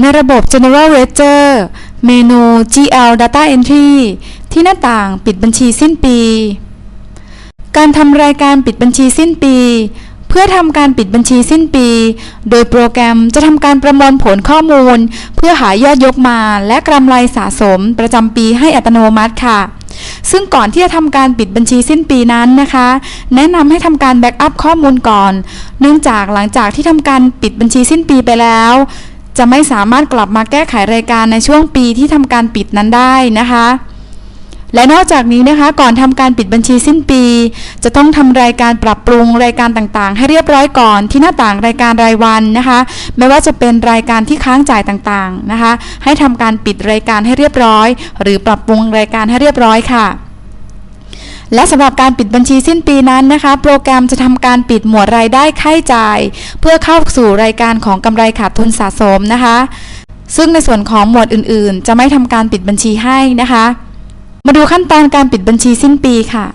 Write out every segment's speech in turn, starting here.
ในระบบ General Ledger เมนู GL Data Entry ที่หน้าต่างปิดบัญชีสิ้นปี การทำรายการปิดบัญชีสิ้นปี เพื่อทำการปิดบัญชีสิ้นปี โดยโปรแกรมจะทำการประมวลผลข้อมูล เพื่อหายอดยกมาและกำไรสะสมประจำปีให้อัตโนมัติค่ะซึ่งก่อนที่จะทำการปิดบัญชีสิ้นปีนั้นนะคะ แนะนำให้ทำการแบ็กอัพข้อมูลก่อน เนื่องจากหลังจากที่ทำการปิดบัญชีสิ้นปีไปแล้ว จะไม่สามารถกลับมาแก้ไขรายการในช่วงปีที่ทำการปิดนั้นได้นะคะ และนอกจากนี้นะคะ ก่อนทำการปิดบัญชีสิ้นปี จะต้องทำรายการปรับปรุงรายการต่างๆ ให้เรียบร้อยก่อนที่หน้าต่างรายการรายวันนะคะ ไม่ว่าจะเป็นรายการที่ค้างจ่ายต่างๆนะคะ ให้ทำการปิดรายการให้เรียบร้อย หรือปรับปรุงรายการให้เรียบร้อยค่ะ และสำหรับการปิดบัญชีสิ้นปีนั้นนะคะ โปรแกรมจะทำการปิดหมวดรายได้ค่าใช้จ่าย เพื่อเข้าสู่รายการของกำไรขาดทุนสะสมนะคะ ซึ่งในส่วนของหมวดอื่นๆ จะไม่ทำการปิดบัญชีให้นะคะ มาดูขั้นตอนการปิดบัญชีสิ้นปีค่ะ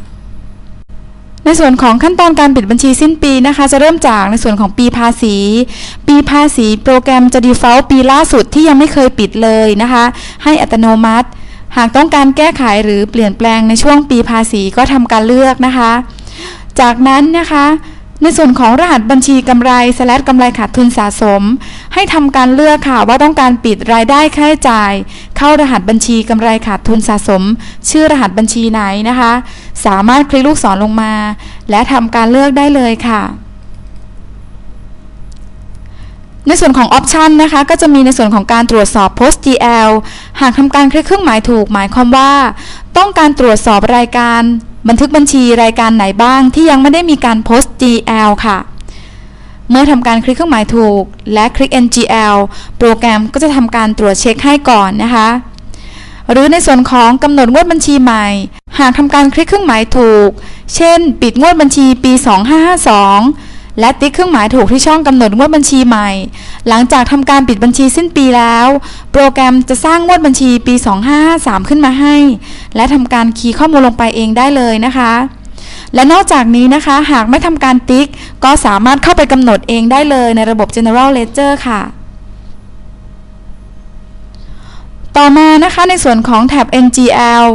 ในส่วนของขั้นตอนการปิดบัญชีสิ้นปีนะคะ จะเริ่มจากในส่วนของปีภาษี ปีภาษีโปรแกรมจะ default ปีล่าสุดที่ยังไม่เคยปิดเลยนะคะ ให้อัตโนมัติ หากต้องการแก้ไขหรือเปลี่ยนแปลงในช่วงปีภาษีก็ทำการเลือกนะคะ จากนั้นนะคะในส่วนของรหัสบัญชีกำไรสแลดกำไรขาดทุนสะสม ให้ทำการเลือกค่ะว่าต้องการปิดรายได้ค่าใช้จ่าย เข้ารหัสบัญชีกำไรขาดทุนสะสม ชื่อรหัสบัญชีไหนนะคะ สามารถคลิกลูกศรลงมา และทำการเลือกได้เลยค่ะ ในส่วนของออปชันนะคะก็จะมีในส่วนของการตรวจสอบ post GL หากทำการคลิกเครื่องหมายถูกหมายความว่า ต้องการตรวจสอบรายการบันทึกบัญชีรายการไหนบ้างที่ยังไม่ได้มีการ post GL ค่ะ เมื่อทำการคลิกเครื่องหมายถูก และคลิก NGL โปรแกรมก็จะทำการตรวจเช็คให้ก่อนนะคะ หรือในส่วนของกำหนดงวดบัญชีใหม่ หากทำการคลิกเครื่องหมายถูก เช่น ปิดงวดบัญชีปี 2552 และติ๊กเครื่องหมายถูกที่ช่องกำหนดงวดบัญชีใหม่ หลังจากทำการปิดบัญชีสิ้นปีแล้ว โปรแกรมจะสร้างงวดบัญชีปี 2553 ขึ้นมาให้ และทำการคีย์ข้อมูลลงไปเองได้เลยนะคะ และนอกจากนี้นะคะ หากไม่ทำการติ๊ก ก็สามารถเข้าไปกำหนดเองได้เลยในระบบ General Ledger ค่ะต่อมานะคะในส่วนของแท็บ NGL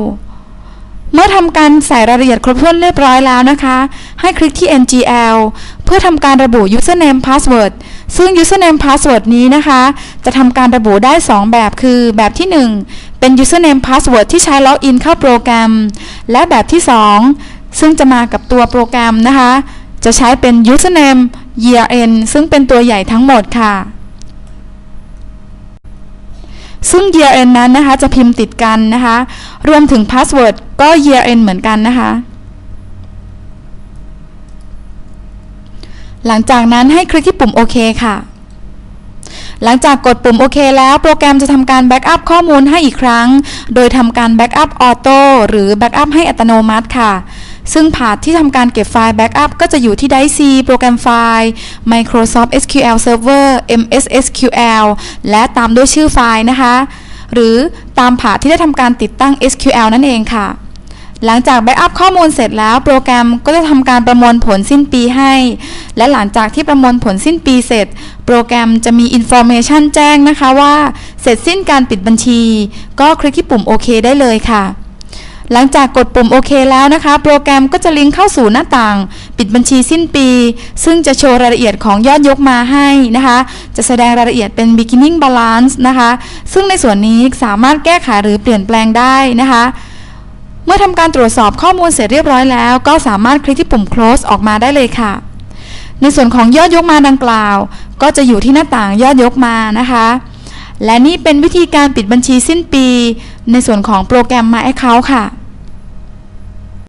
เมื่อทำการใส่รายละเอียดครบถ้วนเรียบร้อยแล้วนะคะ ให้คลิกที่ NGL เพื่อทำการระบุ username password ซึ่ง username password นี้นะคะ จะทำการระบุได้ 2 แบบคือแบบที่ 1 เป็น username password ที่ใช้ล็อกอินเข้าโปรแกรม และแบบที่ 2 ซึ่งจะมากับตัวโปรแกรมนะคะ จะใช้เป็น username year end ซึ่งเป็นตัวใหญ่ทั้งหมดค่ะ ซึ่ง year end นั้นนะคะจะพิมพ์ติดกันนะคะ รวมถึง password ก็ year end เหมือนกันนะคะ หลังจากนั้นให้คลิกที่ปุ่มโอเคค่ะ หลังจากกดปุ่มโอเคแล้วโปรแกรมจะทำการแบ็กอัพข้อมูลให้อีกครั้ง โดยทำการแบ็กอัพออโต้หรือแบ็กอัพให้อัตโนมัติค่ะ ซึ่งพาร์ทที่ทำการเก็บไฟล์แบ็กอัพก็จะอยู่ที่ไดซีโปรแกรมไฟล์ Microsoft SQL Server MS SQL และตามด้วยชื่อไฟล์นะคะ หรือตามพาร์ทที่ได้ทำการติดตั้ง SQL นั่นเองค่ะ หลังจากแบ็กอัพข้อมูลเสร็จแล้วโปรแกรมก็จะทำการประมวลผลสิ้นปีให้ และหลังจากที่ประมวลผลสิ้นปีเสร็จ โปรแกรมจะมีอินโฟ a t ชันแจ้งนะคะว่า เสร็จสิ้นการปิดบัญชี ก็คลิกที่ปุ่มโอเคได้เลยค่ะ หลังจากกดปุ่มโอเคแล้วนะคะ โปรแกรมก็จะลิงก์เข้าสู่หน้าต่าง ปิดบัญชีสิ้นปี ซึ่งจะโชว์รายละเอียดของยอดยกมาให้นะคะ จะแสดงรายละเอียดเป็น beginning balance นะคะ ซึ่งในส่วนนี้สามารถแก้ไขหรือเปลี่ยนแปลงได้นะคะเมื่อทำการตรวจสอบข้อมูลเสร็จเรียบร้อยแล้ว ก็สามารถคลิกที่ปุ่ม close ออกมาได้เลยค่ะ ในส่วนของยอดยกมาดังกล่าว ก็จะอยู่ที่หน้าต่างยอดยกมานะคะ และนี่เป็นวิธีการปิดบัญชีสิ้นปี ในส่วนของโปรแกรม My Account ค่ะ